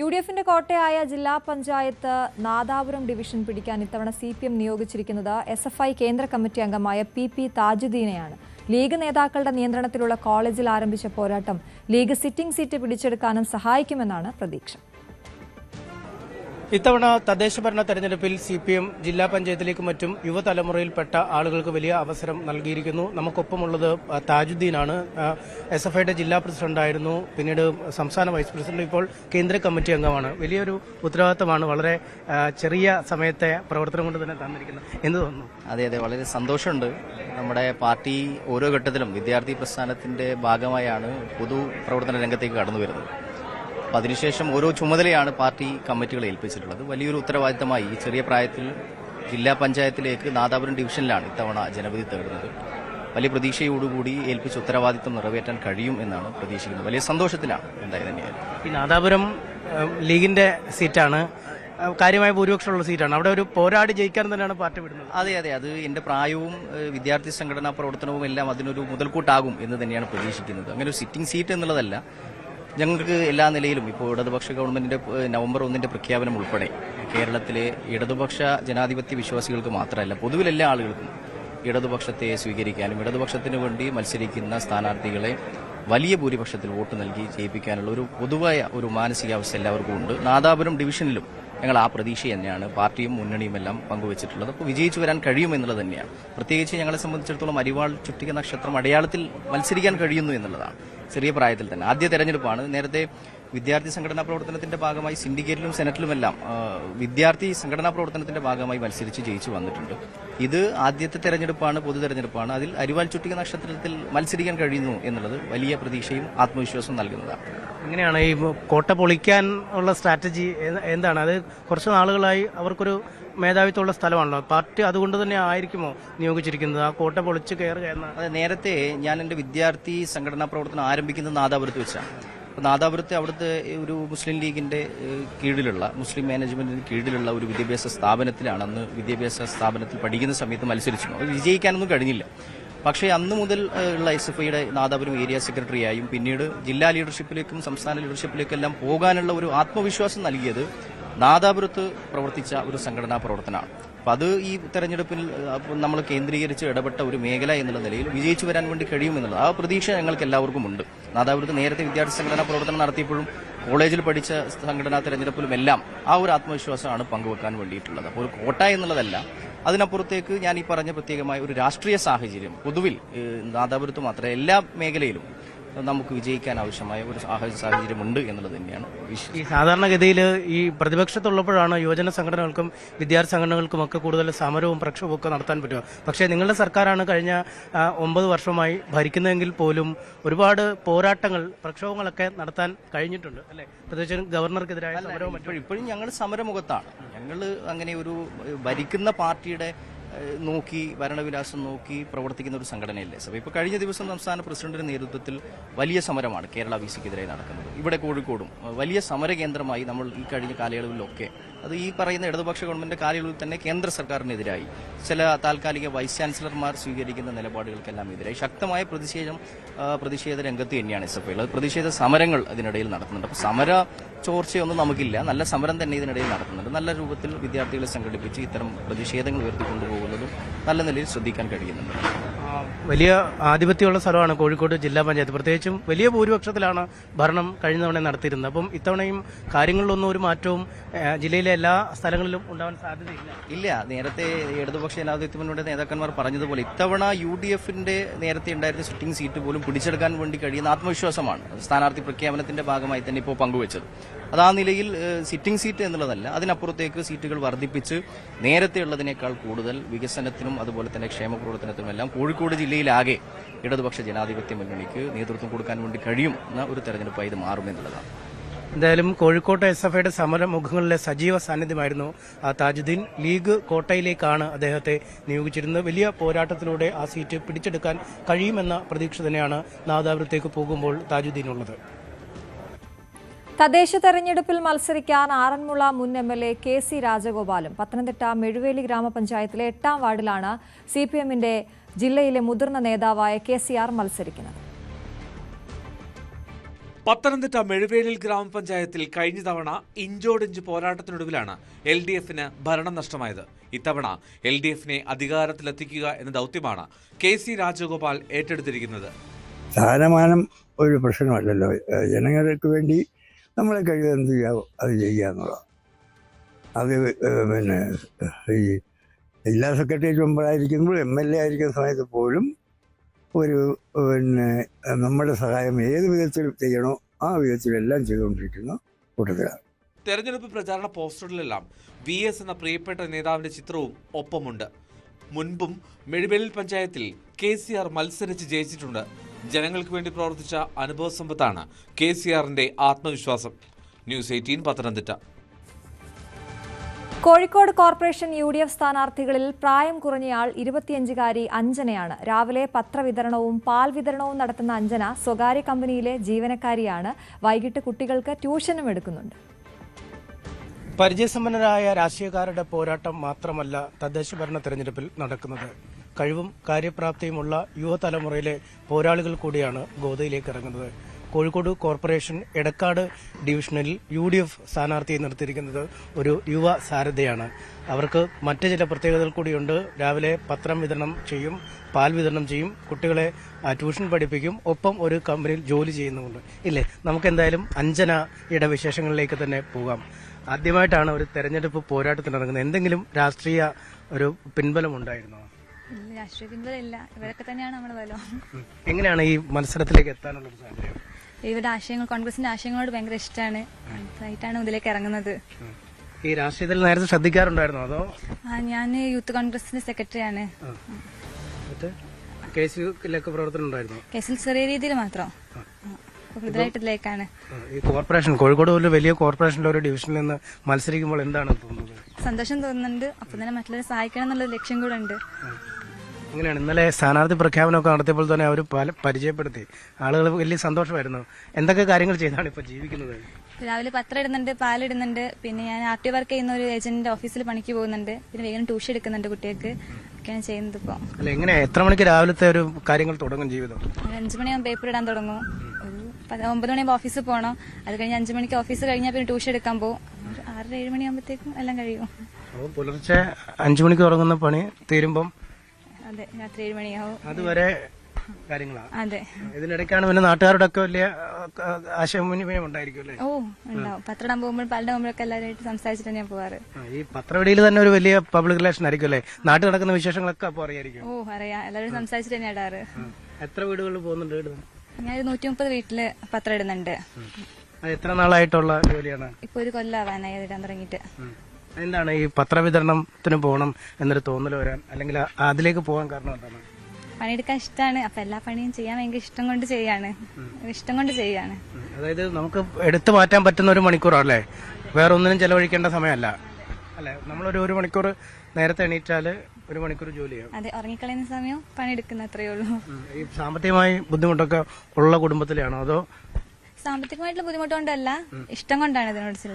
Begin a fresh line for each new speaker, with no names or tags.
U D എഫിന്റെ കോട്ടയായ ജില്ലാ panchayat Nadapuram division പിടിക്കാൻ ഇത്തവണ സി പി എം നിയോഗിച്ചിരിക്കുന്നത് എസ് എഫ് ഐ കേന്ദ്ര കമ്മിറ്റി അംഗമായ പി പി താജുദ്ദീനെയാണ്. ലീഗ് നേതാക്കളുടെ നിയന്ത്രണത്തിലുള്ള കോളേജിൽ ആരംഭിച്ച പോരാട്ടം ലീഗ് സിറ്റിംഗ് സീറ്റ് പിടിച്ചെടുക്കാനും സഹായിക്കുമെന്നാണ് പ്രതീക്ഷ.
ഇത്തവണ തദ്ദേശ ഭരണ തെരഞ്ഞെടുപ്പിൽ സി പി എം ജില്ലാ പഞ്ചായത്തിലേക്കും മറ്റും യുവതലമുറയിൽപ്പെട്ട ആളുകൾക്ക് വലിയ അവസരം നൽകിയിരിക്കുന്നു. നമുക്കൊപ്പമുള്ളത് താജുദ്ദീനാണ്. എസ് എഫ് ഐയുടെ ജില്ലാ പ്രസിഡന്റായിരുന്നു. പിന്നീട് സംസ്ഥാന വൈസ് പ്രസിഡന്റ് ഇപ്പോൾ കേന്ദ്ര കമ്മിറ്റി അംഗമാണ്. വലിയൊരു ഉത്തരവാദിത്തമാണ് വളരെ ചെറിയ സമയത്തെ പ്രവർത്തനം കൊണ്ട് തന്നെ തന്നിരിക്കുന്നത്. എന്ന് തോന്നുന്നു?
അതെ അതെ. വളരെ സന്തോഷമുണ്ട്. നമ്മുടെ പാർട്ടി ഓരോ ഘട്ടത്തിലും വിദ്യാർത്ഥി പ്രസ്ഥാനത്തിന്റെ ഭാഗമായാണ് പൊതു പ്രവർത്തന രംഗത്തേക്ക് കടന്നു വരുന്നത് അപ്പൊ അതിനുശേഷം ഓരോ ചുമതലയാണ് പാർട്ടി കമ്മിറ്റികളെ ഏൽപ്പിച്ചിട്ടുള്ളത്. വലിയൊരു ഉത്തരവാദിത്തമായി ഈ ചെറിയ പ്രായത്തിൽ ജില്ലാ പഞ്ചായത്തിലേക്ക് നാദാപുരം ഡിവിഷനിലാണ് ഇത്തവണ ജനവിധി തേടുന്നത്. വലിയ പ്രതീക്ഷയോടുകൂടി ഏൽപ്പിച്ച ഉത്തരവാദിത്തം നിറവേറ്റാൻ കഴിയും എന്നാണ് പ്രതീക്ഷിക്കുന്നത്. വലിയ സന്തോഷത്തിലാണ് എന്തായാലും തന്നെയായാലും
ഈ നാദാപുരം ലീഗിന്റെ സീറ്റാണ്. കാര്യമായ ഭൂരിപക്ഷമുള്ള സീറ്റാണ്. അവിടെ ഒരു പോരാടി ജയിക്കാൻ തന്നെയാണ് പാർട്ടി വിടുന്നത്.
അതെ അതെ. അത് എന്റെ പ്രായവും വിദ്യാർത്ഥി സംഘടനാ പ്രവർത്തനവും എല്ലാം അതിനൊരു മുതൽക്കൂട്ടാകും എന്ന് തന്നെയാണ് പ്രതീക്ഷിക്കുന്നത്. അങ്ങനെ ഒരു സിറ്റിംഗ് സീറ്റ് എന്നുള്ളതല്ല. ഞങ്ങൾക്ക് എല്ലാ നിലയിലും ഇപ്പോൾ ഇടതുപക്ഷ ഗവൺമെന്റിന്റെ നവംബർ ഒന്നിന്റെ പ്രഖ്യാപനം ഉൾപ്പെടെ കേരളത്തിലെ ഇടതുപക്ഷ ജനാധിപത്യ വിശ്വാസികൾക്ക് മാത്രമല്ല പൊതുവിൽ എല്ലാ ആളുകൾക്കും ഇടതുപക്ഷത്തെ സ്വീകരിക്കാനും ഇടതുപക്ഷത്തിന് വേണ്ടി മത്സരിക്കുന്ന സ്ഥാനാർത്ഥികളെ വലിയ ഭൂരിപക്ഷത്തിൽ വോട്ട് നൽകി ജയിപ്പിക്കാനുള്ള ഒരു പൊതുവായ ഒരു മാനസികാവസ്ഥ എല്ലാവർക്കും ഉണ്ട്. നാദാപുരം ഡിവിഷനിലും ഞങ്ങൾ ആ പ്രതീക്ഷ തന്നെയാണ്. പാർട്ടിയും മുന്നണിയുമെല്ലാം പങ്കുവച്ചിട്ടുള്ളത്. അപ്പോൾ വിജയിച്ചു വരാൻ കഴിയുമെന്നുള്ളത് തന്നെയാണ്. പ്രത്യേകിച്ച് ഞങ്ങളെ സംബന്ധിച്ചിടത്തോളം അരിവാൾ ചുറ്റിക നക്ഷത്രം അടയാളത്തിൽ മത്സരിക്കാൻ കഴിയുന്നു എന്നുള്ളതാണ്. ചെറിയ പ്രായത്തിൽ തന്നെ. ആദ്യ തെരഞ്ഞെടുപ്പാണ്. നേരത്തെ വിദ്യാർത്ഥി സംഘടനാ പ്രവർത്തനത്തിന്റെ ഭാഗമായി സിൻഡിക്കേറ്റിലും സെനറ്റിലുമെല്ലാം വിദ്യാർത്ഥി സംഘടനാ പ്രവർത്തനത്തിന്റെ ഭാഗമായി മത്സരിച്ച് ജയിച്ചു വന്നിട്ടുണ്ട്. ഇത് ആദ്യത്തെ തെരഞ്ഞെടുപ്പാണ് പൊതു തെരഞ്ഞെടുപ്പാണ്. അതിൽ അരിവാൽ ചുട്ടിക നക്ഷത്രത്തിൽ മത്സരിക്കാൻ കഴിയുന്നു എന്നുള്ളത് വലിയ പ്രതീക്ഷയും ആത്മവിശ്വാസവും നൽകുന്നതാണ്.
എങ്ങനെയാണ് ഈ കോട്ട പൊളിക്കാൻ ഉള്ള സ്ട്രാറ്റജി എന്താണ്? അത് കുറച്ച് നാളുകളായി അവർക്കൊരു മേധാവിത്വമുള്ള സ്ഥലമാണല്ലോ. പാർട്ടി അതുകൊണ്ട് തന്നെ ആയിരിക്കുമോ നിയോഗിച്ചിരിക്കുന്നത്? ആ കോട്ട പൊളിച്ച് കയറുക എന്ന
അതെ നേരത്തെ ഞാൻ എന്റെ വിദ്യാർത്ഥി സംഘടനാ പ്രവർത്തനം ആരംഭിക്കുന്നത് നാദാപുരത്ത് വെച്ചാണ്. നാദാപുരത്തെ അവിടുത്തെ ഒരു മുസ്ലിം ലീഗിന്റെ കീഴിലുള്ള മുസ്ലിം മാനേജ്മെന്റിന് കീഴിലുള്ള ഒരു വിദ്യാഭ്യാസ സ്ഥാപനത്തിലാണ് അന്ന് വിദ്യാഭ്യാസ സ്ഥാപനത്തിൽ പഠിക്കുന്ന സമയത്ത് മത്സരിച്ചു അത് വിജയിക്കാനൊന്നും കഴിഞ്ഞില്ല. പക്ഷേ അന്ന് മുതൽ ഉള്ള എസ് എഫ് ഐയുടെ നാദാപുരം ഏരിയ സെക്രട്ടറിയായും പിന്നീട് ജില്ലാ ലീഡർഷിപ്പിലേക്കും സംസ്ഥാന ലീഡർഷിപ്പിലേക്കും എല്ലാം പോകാനുള്ള ഒരു ആത്മവിശ്വാസം നൽകിയത് നാദാപുരത്ത് പ്രവർത്തിച്ച ഒരു സംഘടനാ പ്രവർത്തനമാണ്. അപ്പം അത് ഈ തെരഞ്ഞെടുപ്പിൽ നമ്മൾ കേന്ദ്രീകരിച്ച് ഇടപെട്ട ഒരു മേഖല എന്നുള്ള നിലയിൽ വിജയിച്ചു വരാൻ വേണ്ടി കഴിയുമെന്നുള്ളത് ആ പ്രതീക്ഷ ഞങ്ങൾക്ക് എല്ലാവർക്കും ഉണ്ട് നാദാപുരത്ത് നേരത്തെ വിദ്യാർത്ഥി സംഘടനാ പ്രവർത്തനം നടത്തിയപ്പോഴും കോളേജിൽ പഠിച്ച സംഘടനാ തെരഞ്ഞെടുപ്പിലും എല്ലാം ആ ഒരു ആത്മവിശ്വാസമാണ് പങ്കുവെക്കാൻ വേണ്ടിയിട്ടുള്ളത്. അപ്പോൾ ഒരു കോട്ട എന്നുള്ളതല്ല അതിനപ്പുറത്തേക്ക് ഞാൻ ഈ പറഞ്ഞ പ്രത്യേകമായ ഒരു രാഷ്ട്രീയ സാഹചര്യം പൊതുവിൽ നാദാപുരത്ത് മാത്രമേ എല്ലാ മേഖലയിലും നമുക്ക് വിജയിക്കാൻ ആവശ്യമായ ഒരു സാഹച- സാഹചര്യമുണ്ട് എന്നുള്ളത് തന്നെയാണ്
ഈ സാധാരണഗതിയിൽ ഈ പ്രതിപക്ഷത്തുള്ളപ്പോഴാണ് യുവജന സംഘടനകൾക്കും വിദ്യാർത്ഥി സംഘടനകൾക്കും ഒക്കെ കൂടുതൽ സമരവും പ്രക്ഷോഭവും ഒക്കെ നടത്താൻ പറ്റുക. പക്ഷേ നിങ്ങളുടെ സർക്കാരാണ് കഴിഞ്ഞ ഒമ്പത് വർഷമായി ഭരിക്കുന്നതെങ്കിൽ പോലും ഒരുപാട് പോരാട്ടങ്ങൾ പ്രക്ഷോഭങ്ങളൊക്കെ നടത്താൻ കഴിഞ്ഞിട്ടുണ്ട് അല്ലേ? പ്രത്യേകിച്ച് ഗവർണർക്കെതിരായ സമരവും
ഇപ്പോഴും ഞങ്ങൾ സമരമുഖത്താണ്. ഞങ്ങൾ അങ്ങനെ ഒരു ഭരിക്കുന്ന പാർട്ടിയുടെ നോക്കി ഭരണവിലാസം നോക്കി പ്രവർത്തിക്കുന്ന ഒരു സംഘടനയല്ലേ? സഭ. ഇപ്പോൾ കഴിഞ്ഞ ദിവസം സംസ്ഥാന പ്രസിഡന്റിന്റെ നേതൃത്വത്തിൽ വലിയ സമരമാണ് കേരള വി സിക്കെതിരെ നടക്കുന്നത്. ഇവിടെ കോഴിക്കോടും. വലിയ സമര കേന്ദ്രമായി നമ്മൾ ഈ കഴിഞ്ഞ കാലയളവിലൊക്കെ അത് ഈ പറയുന്ന ഇടതുപക്ഷ ഗവൺമെന്റിന്റെ കാലയളവിൽ തന്നെ കേന്ദ്ര സർക്കാരിനെതിരായി ചില താൽക്കാലിക വൈസ് ചാൻസലർമാർ സ്വീകരിക്കുന്ന നിലപാടുകൾക്കെല്ലാം എതിരായി. ശക്തമായ പ്രതിഷേധം പ്രതിഷേധ രംഗത്ത് തന്നെയാണ് എസ് എഫ് ഐ പ്രതിഷേധ സമരങ്ങൾ അതിനിടയിൽ നടത്തുന്നുണ്ട്. അപ്പോൾ സമര ചോർച്ചയൊന്നും നമുക്കില്ല. നല്ല സമരം തന്നെ ഇതിനിടയിൽ നടക്കുന്നുണ്ട്. നല്ല രൂപത്തിൽ വിദ്യാർത്ഥികളെ സംഘടിപ്പിച്ച് ഇത്തരം പ്രതിഷേധങ്ങൾ ഉയർത്തിക്കൊണ്ടുപോകുന്നതും നല്ല നിലയിൽ ശ്രദ്ധിക്കാൻ കഴിയുന്നുണ്ട്.
വലിയ ആധിപത്യമുള്ള സ്ഥലമാണ് കോഴിക്കോട് ജില്ലാ പഞ്ചായത്ത്. പ്രത്യേകിച്ചും വലിയ ഭൂരിപക്ഷത്തിലാണ് ഭരണം കഴിഞ്ഞ തവണ നടത്തിയിരുന്നത്. അപ്പം ഇത്തവണയും കാര്യങ്ങളിലൊന്നും ഒരു മാറ്റവും ജില്ലയിലെ എല്ലാ സ്ഥലങ്ങളിലും ഉണ്ടാവാൻ സാധ്യതയില്ല.
ഇല്ല. നേരത്തെ ഇടതുപക്ഷ ജനാധിപത്യ നേതാക്കന്മാർ പറഞ്ഞതുപോലെ ഇത്തവണ യു ഡി എഫിന്റെ നേരത്തെ ഉണ്ടായിരുന്ന സിറ്റിംഗ് സീറ്റ് പോലും പിടിച്ചെടുക്കാൻ വേണ്ടി കഴിയുന്ന ആത്മവിശ്വാസമാണ്. സ്ഥാനാർത്ഥി പ്രഖ്യാപനത്തിന്റെ ഭാഗമായി തന്നെ ഇപ്പോൾ പങ്കുവച്ചത്. അത് ആ നിലയിൽ സിറ്റിംഗ് സീറ്റ് എന്നുള്ളതല്ല അതിനപ്പുറത്തേക്ക് സീറ്റുകൾ വർദ്ധിപ്പിച്ച് നേരത്തെ ഉള്ളതിനേക്കാൾ കൂടുതൽ വികസനത്തിനും അതുപോലെ തന്നെ ക്ഷേമ പ്രവർത്തനത്തിനും എല്ലാം കോഴിക്കോട് ജില്ലയിലാകെ ഇടതുപക്ഷ ജനാധിപത്യ മുന്നണിക്ക് നേതൃത്വം കൊടുക്കാൻ വേണ്ടി കഴിയും എന്ന ഒരു തെരഞ്ഞെടുപ്പായി ഇത് മാറുമെന്നുള്ളതാണ്
എന്തായാലും കോഴിക്കോട്ടെ എസ് എഫ് ഐയുടെ സമരമുഖങ്ങളിലെ സജീവ സാന്നിധ്യമായിരുന്നു ആ താജുദ്ദീൻ. ലീഗ് കോട്ടയിലേക്കാണ് അദ്ദേഹത്തെ നിയോഗിച്ചിരുന്നത്. വലിയ പോരാട്ടത്തിലൂടെ ആ സീറ്റ് പിടിച്ചെടുക്കാൻ കഴിയുമെന്ന പ്രതീക്ഷ തന്നെയാണ് നാദാപുരത്തേക്ക് പോകുമ്പോൾ താജുദ്ദീനുള്ളത്
തദ്ദേശ തെരഞ്ഞെടുപ്പിൽ മത്സരിക്കാൻ ആറന്മുള മുൻ M L A K C രാജഗോപാലും. Pathanamthitta Mezhuveli ഗ്രാമപഞ്ചായത്തിലെ എട്ടാം വാർഡിലാണ് സി പി എമ്മിന്റെ ജില്ലയിലെ മുതിർന്ന നേതാവായ കെ സി ആർ മത്സരിക്കുന്നത്.
പത്തനംതിട്ട മെഴുവേലിൽ ഗ്രാമപഞ്ചായത്തിൽ കഴിഞ്ഞ തവണ ഇഞ്ചോടിഞ്ച് പോരാട്ടത്തിനൊടുവിലാണ് എൽ ഡി എഫിന് ഭരണം നഷ്ടമായത്. ഇത്തവണ എൽ ഡി എഫിനെ അധികാരത്തിലെത്തിക്കുക എന്ന ദൗത്യമാണ് കെ സി രാജഗോപാൽ ഏറ്റെടുത്തിരിക്കുന്നത്.
സ്ഥാനമാനം ഒരു പ്രശ്നമല്ലല്ലോ. ജനങ്ങൾക്ക് വേണ്ടി നമ്മളെ കഴിവ് എന്ത് ചെയ്യാവോ അത് ചെയ്യുക അത് പിന്നെ ഈ ജില്ലാ സെക്രട്ടറി മെമ്പറായിരിക്കുമ്പോൾ എം എൽ എ ആയിരിക്കുന്ന സമയത്ത് പോലും ഒരു പിന്നെ നമ്മുടെ സഹായം ഏത് വിധത്തിൽ ചെയ്യണോ ആ വിധത്തിലെല്ലാം ചെയ്തുകൊണ്ടിരിക്കുന്ന കൂട്ടത്തിലാണ്.
തെരഞ്ഞെടുപ്പ് പ്രചാരണ പോസ്റ്ററിലെല്ലാം വി എസ് എന്ന പ്രിയപ്പെട്ട നേതാവിന്റെ ചിത്രവും ഒപ്പമുണ്ട്. മുൻപും മെഴുവേലിൽ പഞ്ചായത്തിൽ കെ സി ആർ മത്സരിച്ച് ജയിച്ചിട്ടുണ്ട്. ജനങ്ങൾക്ക് വേണ്ടി പ്രവർത്തിച്ച അനുഭവ സമ്പത്താണ് കെ സി ആറിന്റെ ആത്മവിശ്വാസം. News eighteen Pathanamthitta.
Kozhikode corporation U D F സ്ഥാനാർത്ഥികളിൽ പ്രായം കുറഞ്ഞയാൾ ഇരുപത്തിയഞ്ചുകാരി അഞ്ജനയാണ്. രാവിലെ പത്രവിതരണവും പാൽ വിതരണവും നടത്തുന്ന അഞ്ജന സ്വകാര്യ കമ്പനിയിലെ ജീവനക്കാരിയാണ്. വൈകിട്ട് കുട്ടികൾക്ക് ട്യൂഷനും എടുക്കുന്നുണ്ട്.
പരിചയസമ്പന്നരായ രാഷ്ട്രീയക്കാരുടെ പോരാട്ടം മാത്രമല്ല തദ്ദേശ ഭരണ തെരഞ്ഞെടുപ്പിൽ നടക്കുന്നത്. കഴിവും കാര്യപ്രാപ്തിയുമുള്ള യുവതലമുറയിലെ പോരാളികൾ കൂടിയാണ് ഗോതയിലേക്ക് ഇറങ്ങുന്നത്. കോഴിക്കോട് കോർപ്പറേഷൻ എടക്കാട് ഡിവിഷനിൽ യു ഡി എഫ് സ്ഥാനാർത്ഥിയെ നിർത്തിയിരിക്കുന്നത് ഒരു യുവ സാരഥയാണ്. അവർക്ക് മറ്റ് ചില പ്രത്യേകതകൾ കൂടിയുണ്ട്. രാവിലെ പത്രം വിതരണം ചെയ്യും പാൽ വിതരണം ചെയ്യും കുട്ടികളെ ട്യൂഷൻ പഠിപ്പിക്കും ഒപ്പം ഒരു കമ്പനിയിൽ ജോലി ചെയ്യുന്നുമുണ്ട്. ഇല്ലേ? നമുക്ക് എന്തായാലും അഞ്ജന ഇടവിശേഷങ്ങളിലേക്ക് തന്നെ പോകാം. ആദ്യമായിട്ടാണ് ഒരു തെരഞ്ഞെടുപ്പ് പോരാട്ടത്തിന് ഇറങ്ങുന്നത്. എന്തെങ്കിലും രാഷ്ട്രീയ ഒരു പിൻബലം ഉണ്ടായിരുന്നോ?
രാഷ്ട്രീയ പിൻബലമില്ല. ഇവരൊക്കെ തന്നെയാണ് നമ്മുടെ ബലം.
എങ്ങനെയാണ് ഈ മത്സരത്തിലേക്ക് എത്താനുള്ള സാഹചര്യം?
ഇവരുടെ ആശയങ്ങൾ കോൺഗ്രസിന്റെ ആശയങ്ങളോട് ഭയങ്കര ഇഷ്ടമാണ്. ആയിട്ടാണ് ഇതിലേക്ക് ഇറങ്ങുന്നത്.
ഈ രാഷ്ട്രീയത്തിൽ നേരത്തെ ശ്രദ്ധിക്കാറുണ്ടായിരുന്നോ അതോ?
ഞാൻ യൂത്ത് കോൺഗ്രസിന്റെ
സെക്രട്ടറി ആണ് കേസിലൊക്കെ പ്രവർത്തനം ഉണ്ടായിരുന്നു?
കേസിൽ ചെറിയ രീതിയിൽ മാത്രം. കൂടുതലായിട്ട്
ഈ കോർപ്പറേഷൻ കോഴിക്കോട് ഒരു വലിയ കോർപ്പറേഷനിലെ ഒരു ഡിവിഷനിൽ നിന്ന് മത്സരിക്കുമ്പോൾ എന്താണ് തോന്നുന്നത്?
സന്തോഷം തോന്നുന്നുണ്ട്. അപ്പൊ തന്നെ മറ്റുള്ളവരെ സഹായിക്കണം എന്നുള്ള ലക്ഷ്യം കൂടെ ഉണ്ട്.
അങ്ങനെയാണ്. ഇന്നലെ സ്ഥാനാർത്ഥി പ്രഖ്യാപനമൊക്കെ നടത്തിയപ്പോൾ തന്നെ അവർ പല പരിചയപ്പെടുത്തി. ആളുകൾ വലിയ സന്തോഷമായിരുന്നു. എന്തൊക്കെ കാര്യങ്ങൾ ചെയ്താണ് ഇപ്പോൾ ജീവിക്കുന്നത്?
രാവിലെ പത്രം ഇടുന്നുണ്ട് പാലിടുന്നുണ്ട് പിന്നെ ഞാൻ ആർ ടി വർക്ക് ചെയ്യുന്ന ഒരു ഏജന്റിന്റെ ഓഫീസിൽ പണിക്ക് പോകുന്നുണ്ട്. പിന്നെ വേഗം ട്യൂഷൻ എടുക്കുന്നുണ്ട് കുട്ടികൾക്ക്. ഒക്കെയാണ് ചെയ്യുന്നത് ഇപ്പോൾ
അല്ല എങ്ങനെ എത്ര മണിക്ക് രാവിലത്തെ ഒരു കാര്യങ്ങൾ തുടങ്ങും ജീവിതം?
ഒരു അഞ്ചു മണിയാകുമ്പോൾ പേപ്പർ ഇടാൻ തുടങ്ങും. ഒരു ഒമ്പത് മണിയാകുമ്പോൾ ഓഫീസിൽ പോകണം അത് കഴിഞ്ഞ് അഞ്ചു മണിക്ക് ഓഫീസ് കഴിഞ്ഞാൽ പിന്നെ ട്യൂഷൻ എടുക്കാൻ പോകും ആറര ഏഴ് മണിയാകുമ്പോഴത്തേക്കും എല്ലാം കഴിയും.
അപ്പോൾ പുലർച്ചെ അഞ്ചു മണിക്ക് ഉറങ്ങുന്ന പണി തീരുമ്പം
അതെ രാത്രി ഏഴ് മണിയാവും.
അതുവരെ കാര്യങ്ങളാണ്
അതെ.
ഇതിനിടയ്ക്കാണ് പിന്നെ നാട്ടുകാരുടെ ഒക്കെ വലിയ ആശയവിനിമയം ഉണ്ടായിരിക്കും അല്ലേ?
ഓ ഉണ്ടാവും. പത്രം ഇടാൻ പോകുമ്പോൾ പലരുടെ മുമ്പിലൊക്കെ എല്ലാവരുമായിട്ട് സംസാരിച്ചിട്ട് ഞാൻ പോവാറ്.
ആ, ഈ പത്രവെടിയിൽ തന്നെ ഒരു വലിയ പബ്ലിക് റിലേഷൻ ആയിരിക്കും അല്ലേ? നാട്ടിൽ നടക്കുന്ന വിശേഷങ്ങളൊക്കെ അപ്പോൾ അറിയായിരിക്കും.
ഓ അറിയാം. എല്ലാവരും സംസാരിച്ചിട്ട് തന്നെ ഇടാറ്.
എത്ര വീടുകളിൽ പോകുന്നുണ്ട് വീട്?
ഞാൻ നൂറ്റി മുപ്പത് വീട്ടിൽ പത്രം ഇടുന്നുണ്ട്.
അത് എത്ര നാളായിട്ടുള്ള ജോലിയാണ്?
ഇപ്പൊ ഒരു കൊല്ലാവാനായി ഇടാൻ തുടങ്ങിയിട്ട്.
ഉം. എന്താണ് ഈ പത്രവിതരണത്തിന് പോകണം എന്നൊരു തോന്നൽ വരാൻ അല്ലെങ്കിൽ അതിലേക്ക് പോകാൻ കാരണം എന്താണ്?
പണിയെടുക്കാൻ ഇഷ്ടമാണ് അപ്പൊ എല്ലാ പണിയും ചെയ്യാൻ ഭയങ്കര ഇഷ്ടം കൊണ്ട് ചെയ്യാണ്. ഇഷ്ടം കൊണ്ട് ചെയ്യാണ്.
അതായത് നമുക്ക് എടുത്തു മാറ്റാൻ പറ്റുന്ന ഒരു മണിക്കൂറല്ലേ വേറെ ഒന്നിനും ചെലവഴിക്കേണ്ട സമയമല്ല. അല്ലെ? നമ്മളൊരു ഒരു മണിക്കൂർ നേരത്തെ എണീറ്റാൽ ഒരു മണിക്കൂർ ജോലിയാണ്
അതെ ഉറങ്ങിക്കളയുന്ന സമയം പണിയെടുക്കുന്ന അത്രയേ ഉള്ളൂ.
ഈ സാമ്പത്തികമായി ബുദ്ധിമുട്ടൊക്കെ ഉള്ള കുടുംബത്തിലാണോ അതോ
സാമ്പത്തികമായിട്ടുള്ള ബുദ്ധിമുട്ടുകൊണ്ടല്ല ഇഷ്ടം കൊണ്ടാണ് ഇതിനോട് ചില